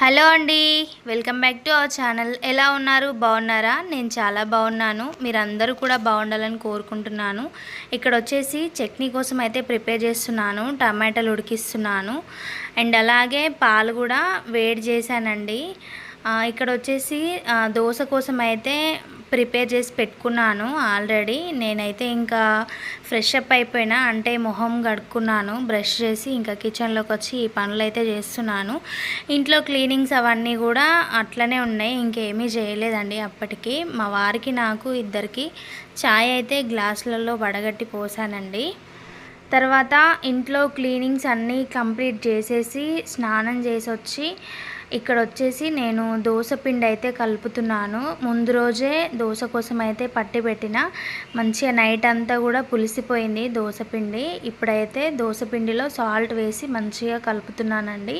Hello అండి welcome back to our channel. ఎలా ఉన్నారు? బాగున్నారా? నేను చాలా బాగున్నాను. మీరందరూ కూడా బాగుండాలని కోరుకుంటున్నాను. ఇక్కడ వచ్చేసి చట్నీ కోసం అయితే ప్రిపేర్ చేస్తున్నాను. టమాటాలు ఉడికిస్తున్నాను. అండ్ అలాగే పాలు కూడా వేడి చేశానండి. ఇక్కడ వచ్చేసి దోశ కోసం అయితే ప్రిపేర్ చేసి పెట్టుకున్నాను ఆల్రెడీ. నేనైతే ఇంకా ఫ్రెష్ అప్ అయిపోయినా అంటే మొహం కడుక్కున్నాను బ్రష్ చేసి ఇంకా కిచెన్లోకి వచ్చి ఈ పనులు అయితే చేస్తున్నాను. ఇంట్లో క్లీనింగ్స్ అవన్నీ కూడా అట్లనే ఉన్నాయి ఇంకేమీ చేయలేదండి అప్పటికి. మా వారికి నాకు ఇద్దరికి చాయ్ అయితే గ్లాసులలో వడగట్టి పోసానండి. తర్వాత ఇంట్లో క్లీనింగ్స్ అన్నీ కంప్లీట్ చేసేసి స్నానం చేసి వచ్చి ఇక్కడ వచ్చేసి నేను దోశ పిండి అయితే కలుపుతున్నాను. ముందు రోజే దోశ కోసం అయితే పట్టి పెట్టిన మంచిగా నైట్ అంతా కూడా పులిసిపోయింది దోశ పిండి. ఇప్పుడైతే దోశ పిండిలో సాల్ట్ వేసి మంచిగా కలుపుతున్నానండి.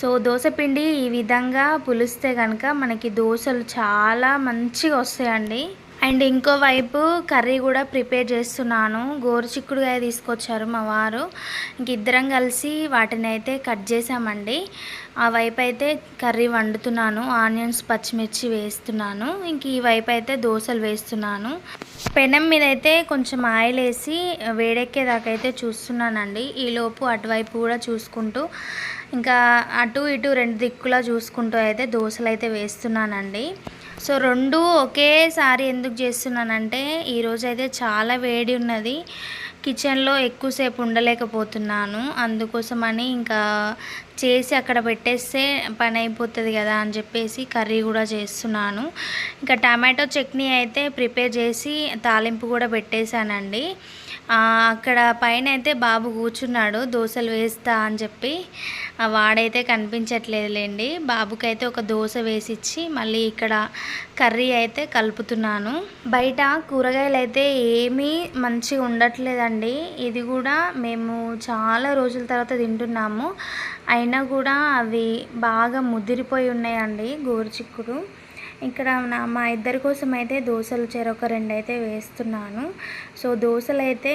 సో దోశ పిండి ఈ విధంగా పులిస్తే కనుక మనకి దోశలు చాలా మంచిగా వస్తాయండి. అండ్ ఇంకోవైపు కర్రీ కూడా ప్రిపేర్ చేస్తున్నాను. గోరుచిక్కుడుకాయ తీసుకొచ్చారు మా వారు. ఇంక ఇద్దరం కలిసి వాటిని అయితే కట్ చేసామండి. ఆ వైపు అయితే కర్రీ వండుతున్నాను. ఆనియన్స్ పచ్చిమిర్చి వేస్తున్నాను. ఇంక ఈ వైపు అయితే దోశలు వేస్తున్నాను. పెనం మీద అయితే కొంచెం ఆయిల్ వేసి వేడెక్కేదాకా అయితే చూస్తున్నానండి. ఈలోపు అటువైపు కూడా చూసుకుంటూ ఇంకా అటు ఇటు రెండు దిక్కులా చూసుకుంటూ అయితే దోశలు అయితే వేస్తున్నానండి. సో రెండు ఒకేసారి ఎందుకు చేస్తున్నానంటే ఈరోజు అయితే చాలా వేడి ఉన్నది. కిచెన్లో ఎక్కువసేపు ఉండలేకపోతున్నాను. అందుకోసమని ఇంకా చేసి అక్కడ పెట్టేస్తే పని అయిపోతుంది కదా అని చెప్పేసి కర్రీ కూడా చేస్తున్నాను. ఇంకా టమాటో చట్నీ అయితే ప్రిపేర్ చేసి తాలింపు కూడా పెట్టేశానండి. అక్కడ పైన అయితే బాబు కూర్చున్నాడు దోశలు వేస్తా అని చెప్పి. వాడైతే కనిపించట్లేదులేండి. బాబుకైతే ఒక దోశ వేసిచ్చి మళ్ళీ ఇక్కడ కర్రీ అయితే కలుపుతున్నాను. బయట కూరగాయలు అయితే ఏమీ మంచిగా ఉండట్లేదండి. ఇది కూడా మేము చాలా రోజుల తర్వాత తింటున్నాము. అయినా కూడా అవి బాగా ముదిరిపోయి ఉన్నాయండి గోరుచిక్కుడు. ఇక్కడ నా మా ఇద్దరి కోసం అయితే దోశలు చెరొక రెండు అయితే వేస్తున్నాను. సో దోశలు అయితే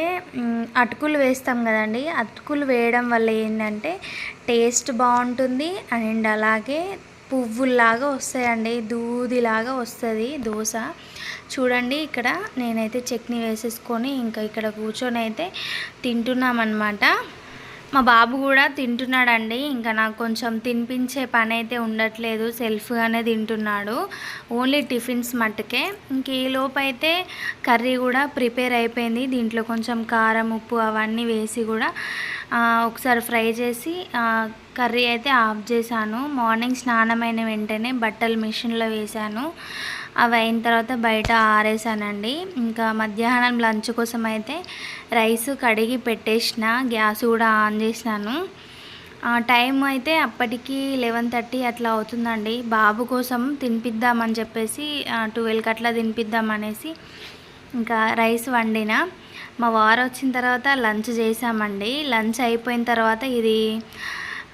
అటుకులు వేస్తాం కదండి. అటుకులు వేయడం వల్ల ఏంటంటే టేస్ట్ బాగుంటుంది అండ్ అలాగే పువ్వుల్లాగా వస్తాయండి. దూదిలాగా వస్తుంది దోశ. చూడండి ఇక్కడ నేనైతే చట్నీ వేసేసుకొని ఇంకా ఇక్కడ కూర్చొని అయితే తింటున్నామన్నమాట. మా బాబు కూడా తింటున్నాడండి. ఇంకా నాకు కొంచెం తినిపించే పని అయితే ఉండట్లేదు సెల్ఫ్గానే తింటున్నాడు. ఓన్లీ టిఫిన్స్ మట్టుకే. ఇంక ఈ లోపైతే అయితే కర్రీ కూడా ప్రిపేర్ అయిపోయింది. దీంట్లో కొంచెం కారం ఉప్పు అవన్నీ వేసి కూడా ఒకసారి ఫ్రై చేసి కర్రీ అయితే ఆఫ్ చేశాను. మార్నింగ్ స్నానమైన వెంటనే బట్టలు మిషన్లో వేశాను. అవి అయిన తర్వాత బయట ఆరేసానండి. ఇంకా మధ్యాహ్నం లంచ్ కోసం అయితే రైస్ కడిగి పెట్టేసిన గ్యాస్ కూడా ఆన్ చేసినాను. ఆ టైం అయితే అప్పటికి లెవెన్ థర్టీ అట్లా అవుతుందండి. బాబు కోసం తినిపిద్దామని చెప్పేసి ట్వెల్వ్కి అట్లా తినిపిద్దామనేసి ఇంకా రైస్ వండిన. మా వారు వచ్చిన తర్వాత లంచ్ చేసామండి లంచ్ అయిపోయిన తర్వాత ఇది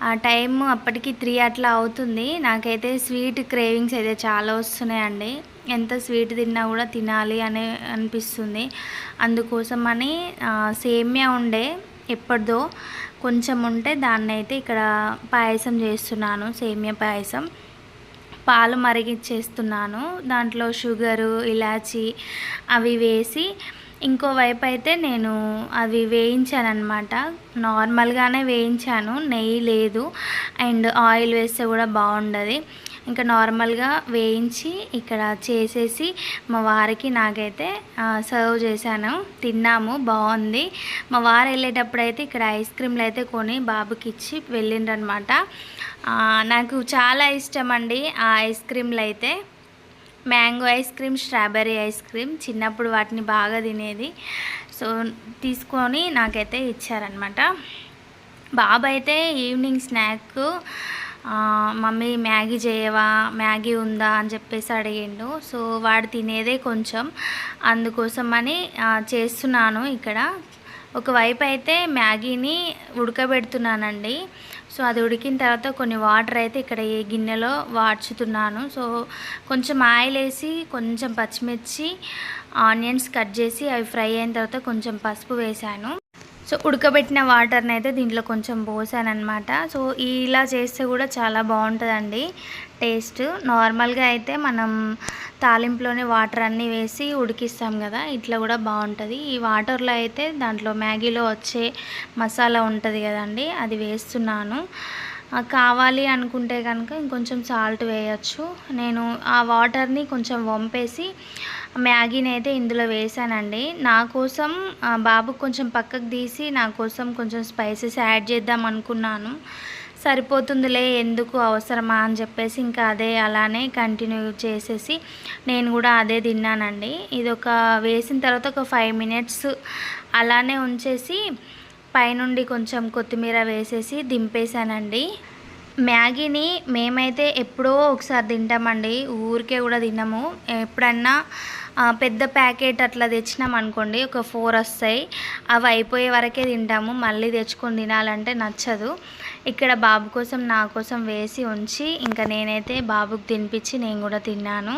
ఆ టైం అప్పటికి త్రీ అట్లా అవుతుంది. నాకైతే స్వీట్ క్రేవింగ్స్ అయితే చాలా వస్తున్నాయండి. ఎంత స్వీట్ తిన్నా కూడా తినాలి అని అనిపిస్తుంది. అందుకోసమని అని సేమ్యా ఉండే ఎప్పటిదో కొంచెం ఉంటే దాన్ని అయితే ఇక్కడ పాయసం చేస్తున్నాను సేమ్యా పాయసం. పాలు మరిగిచ్చేస్తున్నాను. దాంట్లో షుగరు ఇలాచి అవి వేసి ఇంకోవైపు అయితే నేను అవి వేయించాను అనమాట నార్మల్గానే వేయించాను నెయ్యి లేదు. అండ్ ఆయిల్ వేస్తే కూడా బాగుండదు. ఇంకా నార్మల్గా వేయించి ఇక్కడ చేసేసి మా వారికి నాకైతే సర్వ్ చేశాను. తిన్నాము బాగుంది. మా వారు వెళ్ళేటప్పుడు అయితే ఇక్కడ ఐస్ క్రీమ్లు అయితే కొని బాబుకి ఇచ్చి వెళ్ళిండ్రనమాట. నాకు చాలా ఇష్టం అండి ఆ ఐస్ క్రీమ్లు అయితే. Mango ice cream strawberry ice cream చిన్నప్పుడు వాటిని బాగా తినేది. సో తీసుకొని నాకైతే ఇచ్చారనమాట. బాబు అయితే ఈవినింగ్ స్నాక్ మమ్మీ మ్యాగీ చేయవా? మ్యాగీ ఉందా? అని చెప్పేసి అడిగిండు. సో వాడు తినేదే కొంచెం. అందుకోసమని చేస్తున్నాను ఇక్కడ. ఒకవైపు అయితే మ్యాగీని ఉడకబెడుతున్నానండి. సో అది ఉడికిన తర్వాత కొన్ని వాటర్ అయితే ఇక్కడ ఈ గిన్నెలో వాడ్చుతున్నాను. సో కొంచెం ఆయిల్ వేసి కొంచెం పచ్చిమిర్చి ఆనియన్స్ కట్ చేసి అవి ఫ్రై అయిన తర్వాత కొంచెం పసుపు వేశాను. సో ఉడకబెట్టిన వాటర్ని అయితే దీంట్లో కొంచెం పోసాను సో ఇలా చేస్తే కూడా చాలా బాగుంటుందండి టేస్ట్. నార్మల్గా అయితే మనం తాలింపులోనే వాటర్ అన్నీ వేసి ఉడికిస్తాం కదా ఇట్లా కూడా బాగుంటుంది. ఈ వాటర్లో అయితే దాంట్లో మ్యాగీలో వచ్చే మసాలా ఉంటుంది కదండి అది వేస్తున్నాను. కావాలి అనుకుంటే కనుక ఇంకొంచెం సాల్ట్ వేయచ్చు. నేను ఆ వాటర్ని కొంచెం వంపేసి మ్యాగీని అయితే ఇందులో వేసానండి. నా కోసం బాబు కొంచెం పక్కకు తీసి నా కోసం కొంచెం స్పైసెస్ యాడ్ చేద్దాం అనుకున్నాను. సరిపోతుందిలే ఎందుకు అవసరమా అని చెప్పేసి ఇంకా అదే అలానే కంటిన్యూ చేసేసి నేను కూడా అదే తిన్నానండి. ఇది ఒక వేసిన తర్వాత ఒక ఫైవ్ మినిట్స్ అలానే ఉంచేసి పైనుండి కొంచెం కొత్తిమీర వేసేసి దింపేశానండి. మ్యాగీని మేమైతే ఎప్పుడో ఒకసారి తింటామండి. ఊరికే కూడా తినము. ఎప్పుడన్నా పెద్ద ప్యాకెట్ అట్లా తెచ్చినాం అనుకోండి ఒక ఫోర్ వస్తాయి. అవి అయిపోయే వరకే తింటాము. మళ్ళీ తెచ్చుకొని తినాలంటే నచ్చదు. ఇక్కడ బాబు కోసం నా కోసం వేసి ఉంచి ఇంకా నేనైతే బాబుకి తినిపించి నేను కూడా తిన్నాను.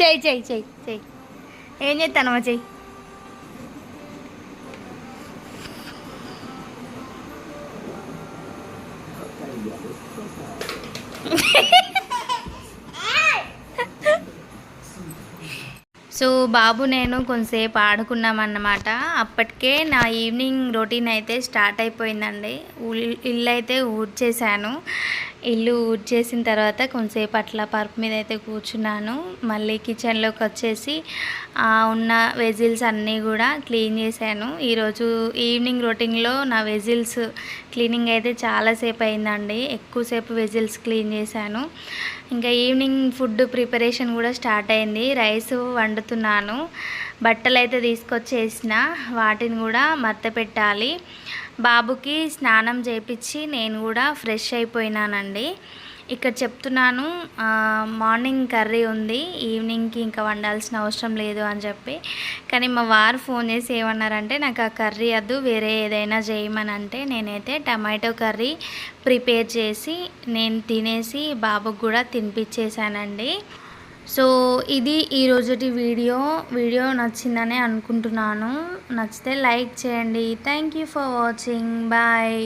చెయ్యి చెయ్యి చెయ్యి చెయ్యి ఏం చేస్తానమ్మా చెయ్యి సో బాబు నేను కొంతసేపు ఆడుకున్నామన్నమాట. అప్పటికే నా ఈవినింగ్ రొటీన్ అయితే స్టార్ట్ అయిపోయిందండి. ఇల్లు అయితే ఊడ్చేశాను. ఇల్లు ఊడ్చేసిన తర్వాత కొంతసేపు అట్లా పరుపు మీద అయితే కూర్చున్నాను. మళ్ళీ కిచెన్లోకి వచ్చేసి ఉన్న వెజిల్స్ అన్నీ కూడా క్లీన్ చేశాను. ఈరోజు ఈవినింగ్ రొటీన్లో నా వెజిల్స్ క్లీనింగ్ అయితే చాలాసేపు అయిందండి. ఎక్కువసేపు వెజిల్స్ క్లీన్ చేశాను. ఇంకా ఈవినింగ్ ఫుడ్ ప్రిపరేషన్ కూడా స్టార్ట్ అయింది. రైస్ వండుతున్నాను. బట్టలు అయితే తీసుకొచ్చేసిన. వాటిని కూడా మత్త పెట్టాలి. బాబుకి స్నానం చేపించి నేను కూడా ఫ్రెష్ అయిపోయినానండి. ఇక్కడ చెప్తున్నాను మార్నింగ్ కర్రీ ఉంది ఈవినింగ్కి ఇంకా వండాల్సిన అవసరం లేదు అని చెప్పి. కానీ మా వారు ఫోన్ చేసి ఏమన్నారంటే నాకు ఆ కర్రీ వద్దు వేరే ఏదైనా చేయమని అంటే నేనైతే టమాటో కర్రీ ప్రిపేర్ చేసి నేను తినేసి బాబుకు కూడా తినిపించేశానండి సో ఇది ఈరోజుటి వీడియో. వీడియో నచ్చిందని అనుకుంటున్నాను. నచ్చితే లైక్ చేయండి. Thank you for watching. Bye.